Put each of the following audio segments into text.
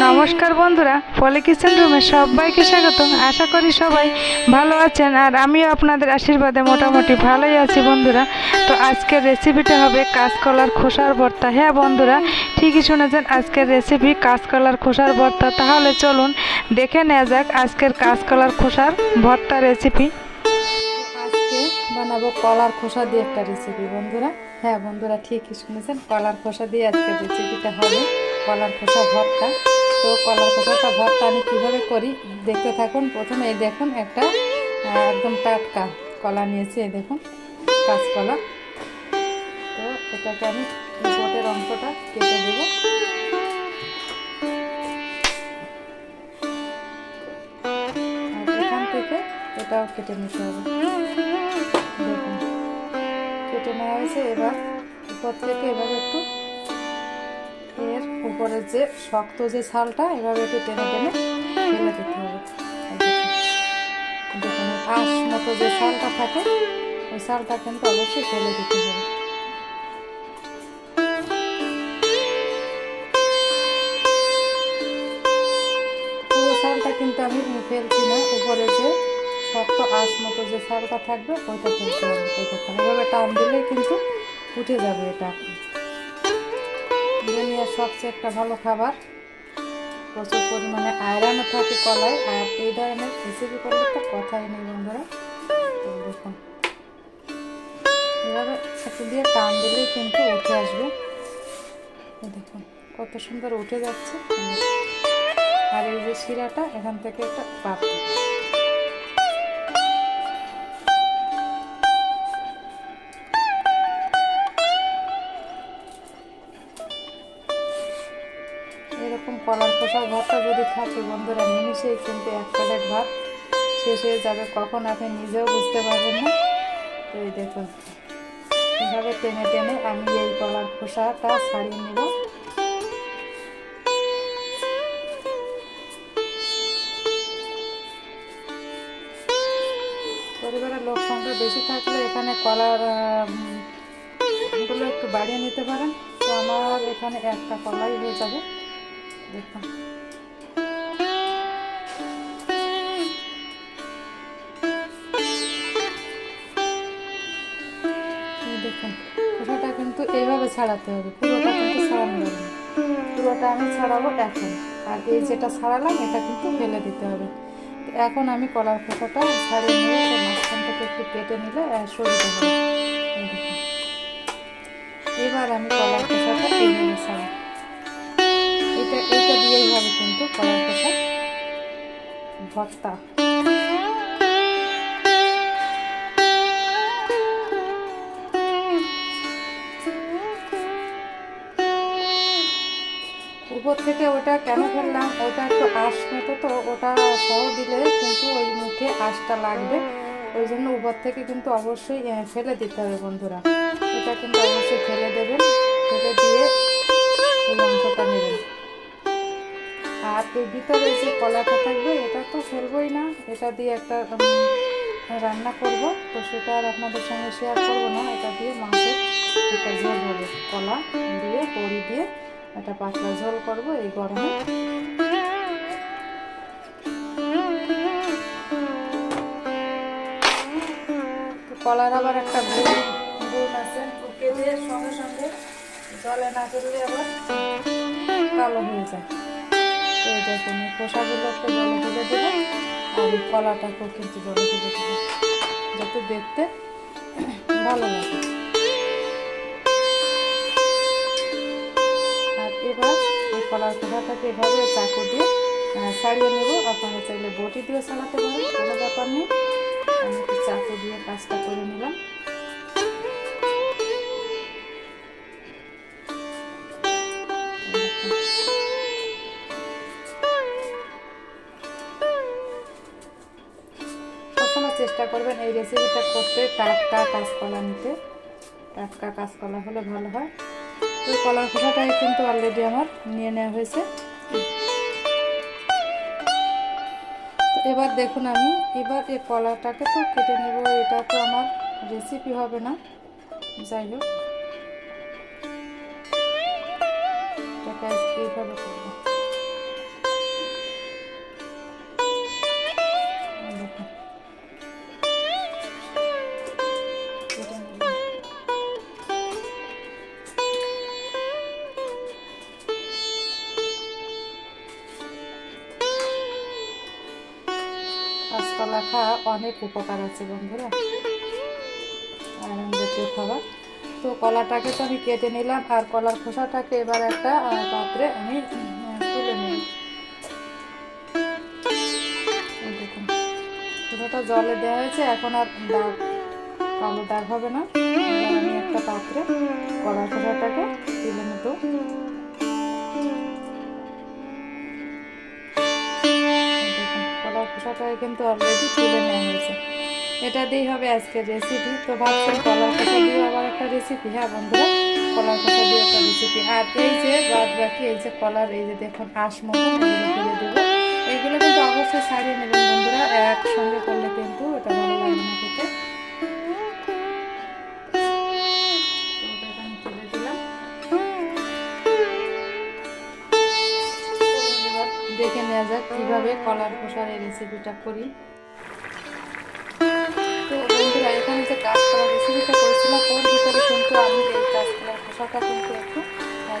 নমস্কার বন্ধুরা, পলি কিচেন রুমে সবাইকে স্বাগত আশা করি সবাই ভালো আছেন আর আমিও আপনাদের আশীর্বাদে মোটামুটি ভালোই আছি বন্ধুরা। তো আজকের রেসিপিটা হবে কাঁচকলার খোসার ভর্তা। হ্যাঁ বন্ধুরা, ঠিকই শুনেছেন, আজকের রেসিপি কাঁচকলার খোসার ভর্তা। তাহলে চলুন দেখে নেওয়া যাক আজকের কাঁচকলার খোসার ভর্তা রেসিপি আজকে বানাবো কলার খোসা দিয়ে একটা রেসিপি বন্ধুরা। হ্যাঁ বন্ধুরা, ঠিকই শুনেছেন, কলার খোসা দিয়ে আজকের রেসিপিটা হবে কলার খোসা ভর্তা। তো কলার খোসাটা ভর্তা আমি কীভাবে করি দেখতে থাকুন। প্রথমে এই দেখুন একটা একদম টাটকা কলা নিয়েছি, এই দেখুন কাঁচকলা তো এটাকে আমি বোটের অংশটা কেটে দেবো। এখান থেকে এটাও কেটে নিতে হবে। কেটে নেওয়া হয়েছে। এবার উপর থেকে এভাবে একটু এর উপরে যে শক্ত যে ছালটা, এভাবে একটু টেনে টেনে ফেলে দিতে হবে। আঁশ মতো যে ছালটা থাকে, ওই ছালটা কিন্তু অবশ্যই ফেলে দিতে হবে। পুরো কিন্তু আমি ফেলছি না, উপরে যে শক্ত আঁশ মতো যে ছালটা থাকবে, ওইটা ফেলতে হবে। এই এভাবে টান দিলেই কিন্তু উঠে যাবে এটা। দুনিয়ার সবচেয়ে একটা ভালো খাবার। প্রচুর পরিমাণে আয়রনও থাকে কলায়, আর এই ধরনের রেসিপি করলে তো কথাই নেই বন্ধুরা। দেখুন, এভাবে একটু দিয়ে টান দিলেই কিন্তু উঠে আসবে। দেখুন, কত সুন্দর উঠে যাচ্ছে। আর এই যে শিরাটা, এখান থেকে একটা পাত খোসার ভাতটা যদি থাকে, বন্ধুরা নিমিশেই কিন্তু এক প্লেট ভাত শেষ হয়ে যাবে। কখন আপনি নিজেও বুঝতে পারবেন না। তো এই দেখুন, এভাবে টেনে টেনে আমি এই কলার খোসাটা ছাড়িয়ে নেব। পরিবারের লোক সংখ্যা বেশি থাকলে এখানে কলারগুলো একটু বাড়িয়ে নিতে পারেন। তো আমার এখানে একটা কলাই হয়ে যাবে। দেখুন খোসাটা কিন্তু এইভাবে ছাড়াতে হবে, পুরোটা কিন্তু ছাড়ানো যাবে পুরোটা আমি ছাড়াবো এখন। আর এই যেটা ছাড়ালাম, এটা কিন্তু ফেলে দিতে হবে। এখন আমি কলার খোসাটা ছাড়িয়ে নিয়ে মাঝখান থেকে একটু কেটে নিলে সরিয়ে হবে এবার আমি কলার খোসাটা এইভাবে ছাড়াবো। দিয়েই হবে কিন্তু ভর্তা। উপর থেকে ওটা কেন ফেললাম? ওটা একটু আঁশ মতো তো, ওটা সহ দিলে কিন্তু ওই মুখে আঁশটা লাগবে। ওই জন্য উপর থেকে কিন্তু অবশ্যই ফেলে দিতে হবে বন্ধুরা। এটা কিন্তু অবশ্যই ফেলে দেবেন। ফেলে দিয়ে এই অংশটা নেবেন। আর এই ভিতরে যে কলাটা থাকবে, এটা তো ফেলবই না। এটা দিয়ে একটা রান্না করব। তো সেটা আর আপনাদের সঙ্গে শেয়ার করব না। এটা দিয়ে মাছের একটা ঝোল হবে। কলা দিয়ে, বড়ি দিয়ে একটা পাতলা ঝোল করব এই গরমে। কলার আবার একটা গুণ গুণ আছে। দিয়ে সঙ্গে সঙ্গে জলে না ফেললে আবার কালো হয়ে যায়। এই দেখুন, এই খোসাগুলো একটু জলে ফেলে দেবো। আর এই কলাটাকেও কিন্তু জলে ফেলে দেবো, যাতে দেখতে ভালো লাগে। আর এবার এই কলার খোসাটাকে এভাবে চাকু দিয়ে সারিয়ে নেব। আপনারা চাইলে বটি দিয়ে ছাড়াতে পারেন, কোনো ব্যাপার নেই। চেষ্টা করবেন এই রেসিপিটা করতে। টাটকা কাঁচকলা নিতে। টাটকা কাঁচকলা হলে ভালো হয়। তো কলার খোসাটাই কিন্তু অলরেডি আমার নিয়ে নেওয়া হয়েছে। এবার দেখুন আমি, এবার এই কলাটাকে তো কেটে নেব, এটা তো আমার রেসিপি হবে না। যাই হোক। এইভাবে কলা খাওয়া অনেক উপকার আছে বন্ধুরা। আয়রন জাতীয় খাবার। তো কলাটাকে তো আমি কেটে নিলাম, আর কলার খোসাটাকে এবার একটা পাত্রে আমি তুলে খোসাটা জলে দেওয়া হয়েছে, এখন আর দাগ, কালো দাগ হবে না। আমি একটা পাত্রে কলার খোসাটাকে তুলে নেব। খোসাটাকে কিন্তু অলরেডি তুলে নেওয়া হয়েছে। এটা দিয়েই হবে আজকের রেসিপি তো ভাবছেন কলার খোসা দিয়ে আবার একটা রেসিপি হ্যাঁ বন্ধুরা, কলার খোসা দিয়ে একটা রেসিপি আর এই যে বাদ বাকি, এই যে কলার, এই যে দেখুন আঁশ মতো এগুলো দেবো। এইগুলো কিন্তু অবশ্যই সারিয়ে নেবেন বন্ধুরা, একসঙ্গে করলে কিন্তু কলার খোসার এই রেসিপিটা করি। তো বন্ধুরা, এখানে যে রেসিপিটা করেছিলাম ভিতরে কিন্তু আমি এই কিন্তু একটু আর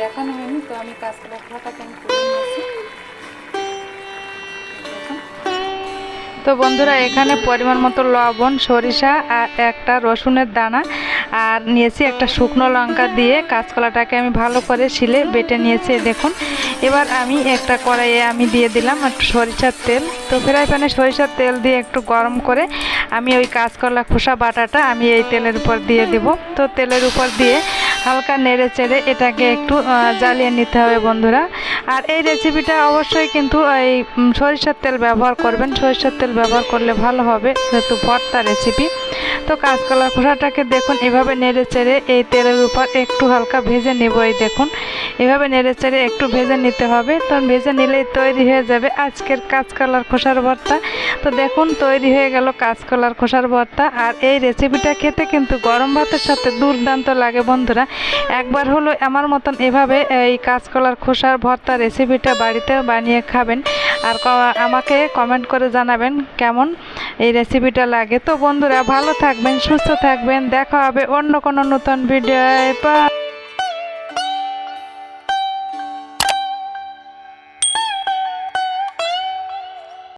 দেখানো হয়নি, তো আমি আমি তো বন্ধুরা, এখানে পরিমাণ মতো লবণ, সরিষা আর একটা রসুনের দানা। আর নিয়েছি একটা শুকনো লঙ্কা দিয়ে কাঁচকলাটাকে আমি ভালো করে শিলে বেটে নিয়েছি দেখুন। এবার আমি একটা কড়াইয়ে আমি দিয়ে দিলাম একটু সরিষার তেল। তো ফ্রাই প্যানে সরিষার তেল দিয়ে একটু গরম করে আমি ওই কাঁচকলা খোসা বাটাটা আমি এই তেলের উপর দিয়ে দিব। তো তেলের উপর দিয়ে হালকা নেড়ে চেড়ে এটাকে একটু জ্বালিয়ে নিতে হবে বন্ধুরা। আর এই রেসিপিটা অবশ্যই কিন্তু এই সরিষার তেল ব্যবহার করবেন। সরিষার তেল ব্যবহার করলে ভালো হবে, যেহেতু ভর্তা রেসিপি তো কাঁচকলার খোসাটাকে দেখুন, এভাবে নেড়ে চেড়ে এই তেলের উপর একটু হালকা ভেজে নেব এই দেখুন। এভাবে নেড়ে চেড়ে একটু ভেজে নিতে হবে। তো ভেজে নিলেই তৈরি হয়ে যাবে আজকের কাঁচকলার খোসার ভর্তা। তো দেখুন, তৈরি হয়ে গেল কাঁচকলার খোসার ভর্তা। আর এই রেসিপিটা খেতে কিন্তু গরম ভাতের সাথে দুর্দান্ত লাগে বন্ধুরা। একবার হলো আমার মতন এভাবে এই কাঁচকলার খোসার ভর্তা রেসিপিটা বাড়িতে বানিয়ে খাবেন। আর আমাকে কমেন্ট করে জানাবেন কেমন এই রেসিপিটা লাগে। তো বন্ধুরা, ভালো থাকবেন, সুস্থ থাকবেন। দেখা হবে অন্য কোনো নতুন ভিডিও